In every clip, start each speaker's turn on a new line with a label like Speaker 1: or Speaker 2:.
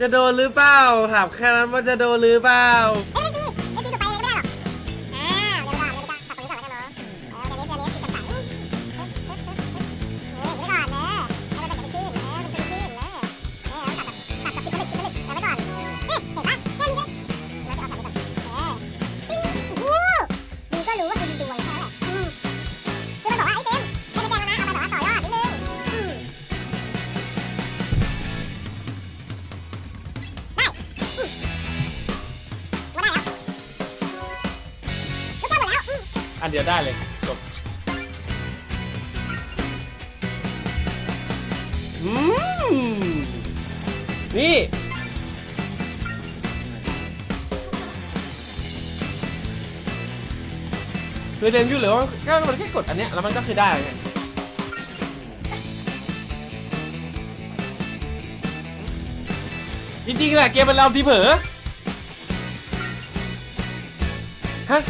Speaker 1: จะโดนหรือเปล่าถามแค่นั้นว่าจะโดนหรือเปล่า
Speaker 2: อันเดียวได้เลยจบอืมนี่ คือ
Speaker 1: เดนอยูเหรือว่าก็มันแค่กดอันเนี้ยแล้วมันก็คือได้ไงจริงๆแหละเกมมันเราที่เผลอฮะ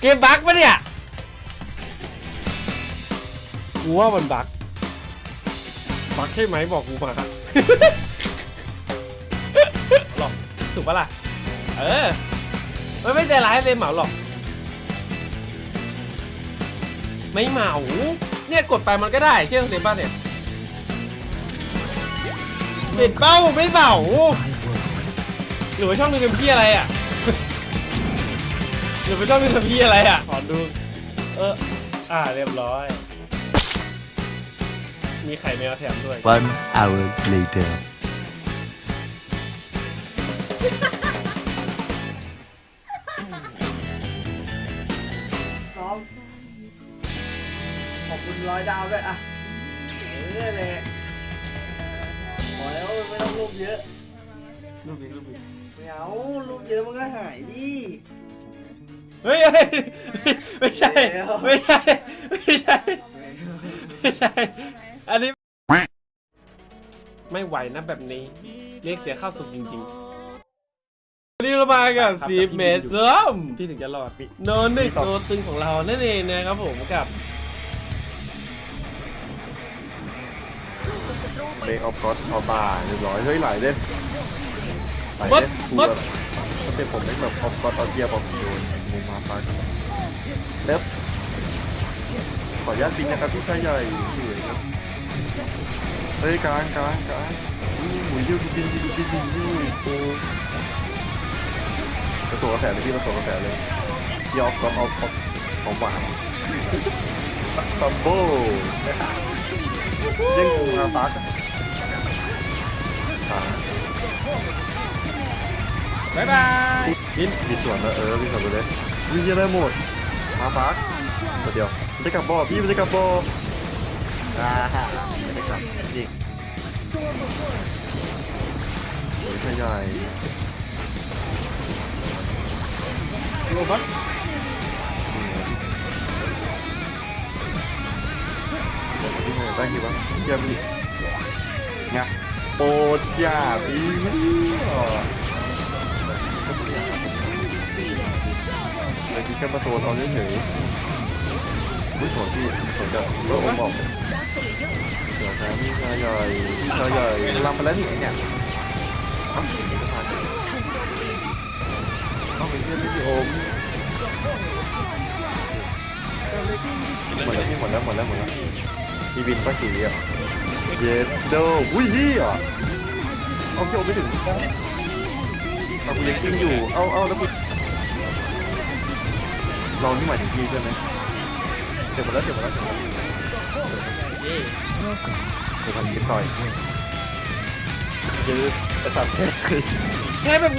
Speaker 1: เกมบั๊กปะเนี่ยกูว่ามันบั๊กบั๊กใช่ไหมบอกกูมาหรอกถูกปะล่ะ เออมันไม่ใจร้ายเลยเหมาหรอก ไม่เหมาเนี่ยกดไปมันก็ได้เชื่อเซบ้าเนี่ยปิดเป้าไม่เหมาหรือว่าช่องนึงเป็นพี่อะไรอะ หรือว่าช่องนึงเป็นพี่อะไรอะขอดู เออ อ่าเรียบร้อย มีไข่แมวแถมด้วย
Speaker 3: One hour later.
Speaker 4: น้องขอบคุณร้อยดาวด้วยอะเออเลยพอแล้วไม่ต้องรูปเยอะ
Speaker 1: รูปนี้รูปนี้
Speaker 4: ไม่เอารูปเยอะมันก็หายดิ
Speaker 1: เฮ้ยเฮ้ยไม่ใช่
Speaker 4: เดี๋ยว
Speaker 1: ไม่ใช่ ไม่ใช่ ไม่ใช่ อันนี้ ไม่ไหวนะแบบนี้ เรียกเสียข้าวสุกจริงๆวันนี้เรามากับซีเมสซอมพี่ถึงจะรอดโนนหนึ่งตัวตึงของเรานั่นเองนะครับผมกับ
Speaker 5: เบรกออฟกอสเอาบาเรียบร้อยเฮ้ยหลายเล่นหลาย
Speaker 1: มด
Speaker 5: เล่น
Speaker 1: มด
Speaker 5: สเต็ปผมไม่แบบออฟกอสเอาเกียบอกโยนมุมมาปเล็บขออนุญาตจริงนะครับพี่ชายใหญ่เฮ้ยกลางกลางกลางอุ้ยหมูยิ้วบินบินบินบินบินโอ้กระโดดกระแสเลยพี่กระโดดกระแสเลยยอกก็เอาเอาของหวานตัมโบ้เด้งงูมาปาร์กขา
Speaker 1: บ๊ายบาย
Speaker 5: บินมีส่วนแล้วเออมีส่วนไปเลยวิ่งยังได้หมดมาปาร์กตัวเดียวมันจะกลับบ่อพี่มันจะกลับบ่ออ่าไม่ได้กลับจริงโอ้ยใหญ่
Speaker 1: โรบัส
Speaker 5: ที่ไหนได้กี่วะเยี่ยมอีกงะโอ้จ่าพี่เลย แค่ประตูเอาเฉยๆไม่สนพี่สนกับรถผมบอกเดี๋ยวแถมพี่ชายใหญ่พี่ชายใหญ่ลำไปแล้วนี่เนี่ยเอ้าเอาไปเที่ยวพี่โอมหมดแล้วพี่หมดแล้วหมดแล้วหมดแล้วพี่บินป้าขี่อะเย็ดโดวุ้ยเฮียเอาพี่โอมไม่ถึงเอากูยังกิ้งอยู่เอาเอาแล้วกู เรานี่หมายถึงพี่ใช่ไหมเจ็บหมดแล้วเจ็บหมดแล้วเจ็บหมดแล้วเดี๋ยวทำคลิปต่อยยืดประสาทแค่
Speaker 1: แค่แบบ